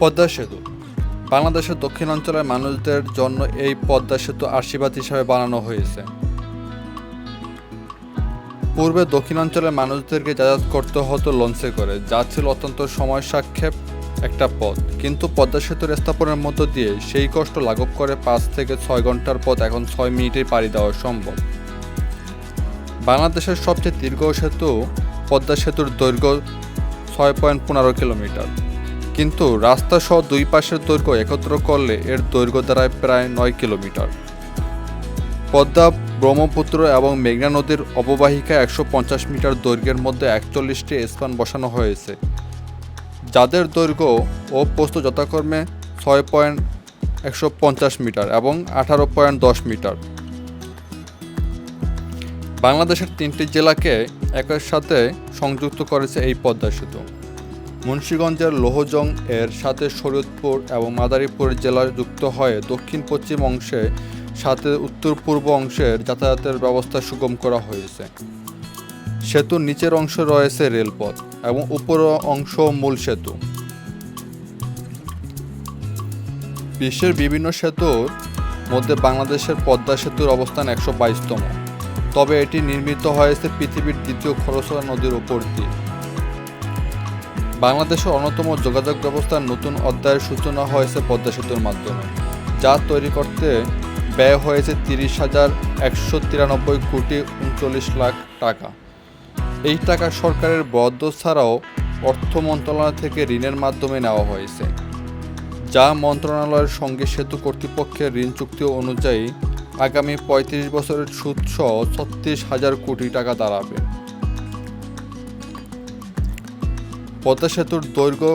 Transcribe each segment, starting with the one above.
পদ্মা সেতু। বাংলাদেশের দক্ষিণাঞ্চলের মানুষদের জন্য এই পদ্মা সেতু আশীর্বাদ হিসাবে বানানো হয়েছে। পূর্বে দক্ষিণাঞ্চলের মানুষদেরকে যাতায়াত করতে হতো লঞ্চে করে, যা ছিল অত্যন্ত সময় সাক্ষেপ একটা পথ। কিন্তু পদ্মা সেতুর স্থাপনের মধ্য দিয়ে সেই কষ্ট লাঘব করে পাঁচ থেকে ছয় ঘণ্টার পথ এখন ছয় মিনিটে পাড়ি দেওয়া সম্ভব। বাংলাদেশের সবচেয়ে দীর্ঘ সেতু পদ্মা সেতুর দৈর্ঘ্য ছয় পয়েন্ট পনেরো কিলোমিটার। কিন্তু রাস্তা সহ দুই পাশের দৈর্ঘ্য একত্র করলে এর দৈর্ঘ্য দাঁড়ায় প্রায় নয় কিলোমিটার। পদ্মা, ব্রহ্মপুত্র এবং মেঘনা নদীর অববাহিকা একশো পঞ্চাশ মিটার দৈর্ঘ্যের মধ্যে একচল্লিশটি স্পান বসানো হয়েছে। যাদের দৈর্ঘ্য ও পোস্ত যথাক্রমে ছয় পয়েন্ট একশো পঞ্চাশ মিটার এবং আঠারো পয়েন্ট দশ মিটার। বাংলাদেশের তিনটি জেলাকে একের সাথে সংযুক্ত করেছে এই পদ্মা সেতু। মুন্সীগঞ্জের লোহজং এর সাথে শরীয়তপুর এবং মাদারীপুর জেলা যুক্ত হয়ে দক্ষিণ পশ্চিম অংশে, সাথে উত্তর পূর্ব অংশের যাতায়াতের ব্যবস্থা সুগম করা হয়েছে। সেতুর নিচের অংশে রয়েছে রেলপথ এবং উপর অংশ মূল সেতু। বিশ্বের বিভিন্ন সেতুর মধ্যে বাংলাদেশের পদ্মা সেতুর অবস্থান একশো বাইশতম। তবে এটি নির্মিত হয়েছে পৃথিবীর দ্বিতীয় খরস্রোতা নদীর উপর দিয়ে। বাংলাদেশের অন্যতম যোগাযোগ ব্যবস্থার নতুন অধ্যায়ের সূচনা হয়েছে পদ্মা সেতুর মাধ্যমে, যা তৈরি করতে ব্যয় হয়েছে তিরিশ হাজার একশো তিরানব্বই কোটি উনচল্লিশ লাখ টাকা। এই টাকা সরকারের বরাদ্দ ছাড়াও অর্থ মন্ত্রণালয় থেকে ঋণের মাধ্যমে নেওয়া হয়েছে, যা মন্ত্রণালয়ের সঙ্গে সেতু কর্তৃপক্ষের ঋণ চুক্তি অনুযায়ী আগামী পঁয়ত্রিশ বছরের সুদসহ ছত্রিশ হাজার কোটি টাকা দাঁড়াবে। পদ্মা সেতুর দৈর্ঘ্য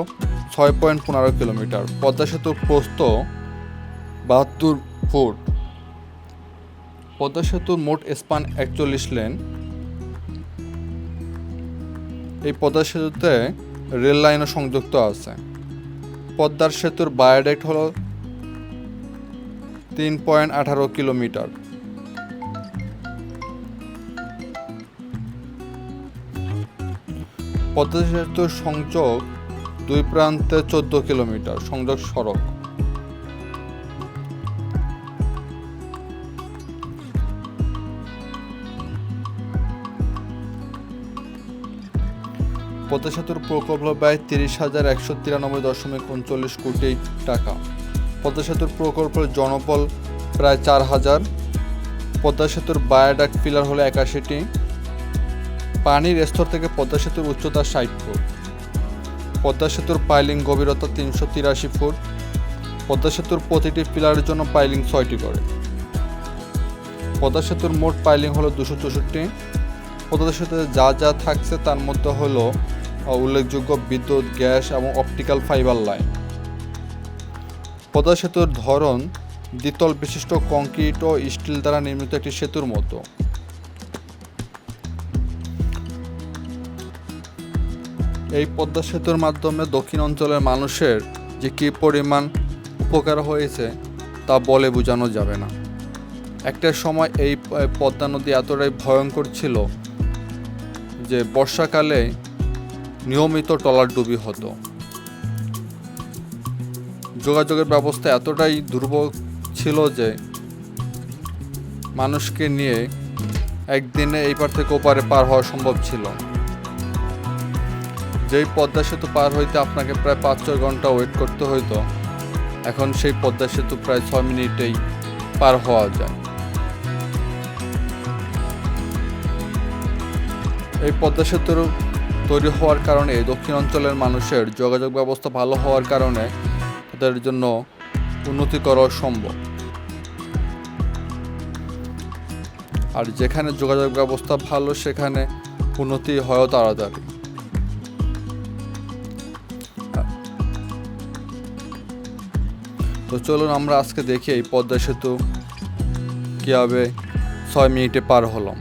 ছয় পয়েন্ট পনেরো কিলোমিটার। পদ্মা সেতুর প্রস্থ বাহাত্তর ফুট। পদ্মা সেতুর মোট স্পান একচল্লিশ লেন। এই পদ্মা সেতুতে রেল লাইনও সংযুক্ত আছে। পদ্মার সেতুর বায়োডেক্ট হল তিন পয়েন্ট আঠারো কিলোমিটার। পদ্মা সেতুর সংযোগ দুই প্রান্তে চোদ্দ কিলোমিটার, সংযোগ সড়ক। পদ্মা সেতুর প্রকল্প ব্যয় তিরিশ হাজার একশো তিরানব্বই দশমিক উনচল্লিশ কোটি টাকা। পদ্মা সেতুর প্রকল্পের জনবল প্রায় চার হাজার। পদ্মা সেতুর বায়োডাক্ট পিলার হলো একাশিটি। পানির স্তর থেকে পদ্মা সেতুর উচ্চতা ষাট ফুট। পদ্মা সেতুর পাইলিং গভীরতা তিনশো তিরাশি ফুট। পদ্মা সেতুর প্রতিটি পিলারের জন্য পাইলিং ছয়টি করে। পদ্মা সেতুর মোট পাইলিং হলো দুশো চৌষট্টি। পদ্মা সেতুতে যা যা থাকছে তার মধ্যে হলো উল্লেখযোগ্য বিদ্যুৎ, গ্যাস এবং অপটিক্যাল ফাইবার লাইন। পদ্মা সেতুর ধরন দ্বিতল বিশিষ্ট কংক্রিট ও স্টিল দ্বারা নির্মিত একটি সেতুর মতো। এই পদ্মা সেতুর মাধ্যমে দক্ষিণ অঞ্চলের মানুষের যে কী পরিমাণ উপকার হয়েছে তা বলে বোঝানো যাবে না। একটা সময় এই পদ্মা নদী এতটাই ভয়ঙ্কর ছিল যে বর্ষাকালে নিয়মিত ট্রলার ডুবি হতো। যোগাযোগের ব্যবস্থা এতটাই দুর্বল ছিল যে মানুষকে নিয়ে একদিনে এই পার থেকে ওপারে পার হওয়া সম্ভব ছিল যেই পদ্মা সেতু পার হইতে আপনাকে প্রায় পাঁচ, ছয় ঘণ্টা ওয়েট করতে হইতো, এখন সেই পদ্মা সেতু প্রায় ছয় মিনিটেই পার হওয়া যায়। এই পদ্মা সেতুর তৈরি হওয়ার কারণে দক্ষিণ অঞ্চলের মানুষের যোগাযোগ ব্যবস্থা ভালো হওয়ার কারণে তাদের জন্য উন্নতি করা সম্ভব। আর যেখানে যোগাযোগ ব্যবস্থা ভালো, সেখানে উন্নতি হয়ও তাড়াতাড়ি। তো চলুন আমরা আজকে দেখি এই পদ্মা সেতু কীভাবে ছয় মিনিটে পার হলাম।